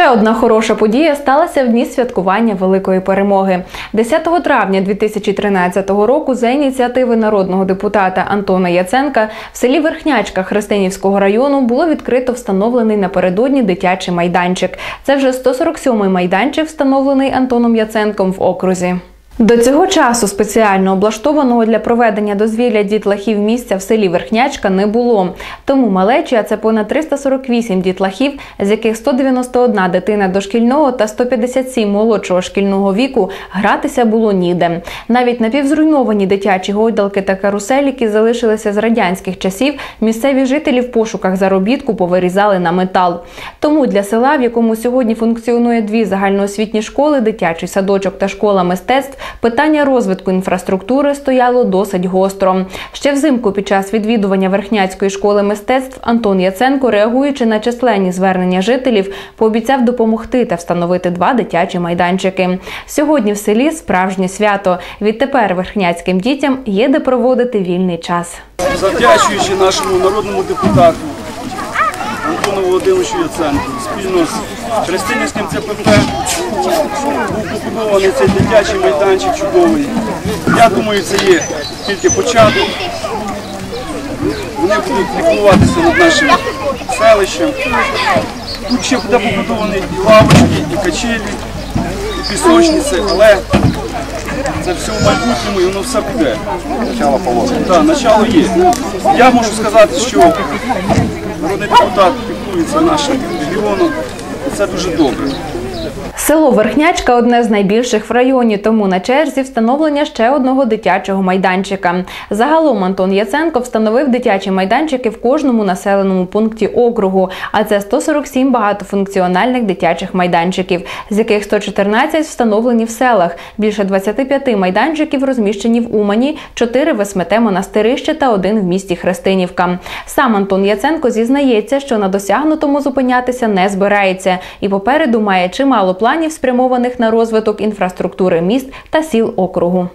Ще одна хороша подія сталася в дні святкування Великої перемоги. 10 травня 2013 року за ініціативи народного депутата Антона Яценка в селі Верхнячка Христинівського району було відкрито встановлений напередодні дитячий майданчик. Це вже 147-й майданчик, встановлений Антоном Яценком в окрузі. До цього часу спеціально облаштованого для проведення дозвілля дітлахів місця в селі Верхнячка не було. Тому малечі, а це понад 348 дітлахів, з яких 191 дитина дошкільного та 157 молодшого шкільного віку, гратися було ніде. Навіть напівзруйновані дитячі гойдалки та каруселі, які залишилися з радянських часів, місцеві жителі в пошуках заробітку повирізали на метал. Тому для села, в якому сьогодні функціонує дві загальноосвітні школи, дитячий садочок та школа мистецтв, питання розвитку інфраструктури стояло досить гостро. Ще взимку під час відвідування Верхняцької школи мистецтв Антон Яценко, реагуючи на численні звернення жителів, пообіцяв допомогти та встановити два дитячі майданчики. Сьогодні в селі справжнє свято. Відтепер верхняцьким дітям є де проводити вільний час. завдячуючи нашому народному депутату Антону Володимировичу Яценку, спільно з Христинівським ЦПП був побудований цей дитячий майданчик чудовий. Я думаю, це є тільки початок. Вони будуть піклуватися над нашим селищем. Тут ще буде побудовані і лавочки, і качелі, і пісочниці, але це все в майбутньому і воно все буде. Начало положено. Так, начало є. Я можу сказати, що народний депутат піклується нашим регіоном, це дуже добре. Село Верхнячка одне з найбільших в районі, тому на черзі встановлення ще одного дитячого майданчика. Загалом Антон Яценко встановив дитячі майданчики в кожному населеному пункті округу, а це 147 багатофункціональних дитячих майданчиків, з яких 114 встановлені в селах. Більше 25 майданчиків розміщені в Умані, 4 в СМТ Монастирище та один в місті Христинівка. Сам Антон Яценко зізнається, що на досягнутому зупинятися не збирається, і попереду має чимало планів, спрямованих на розвиток інфраструктури міст та сіл округу.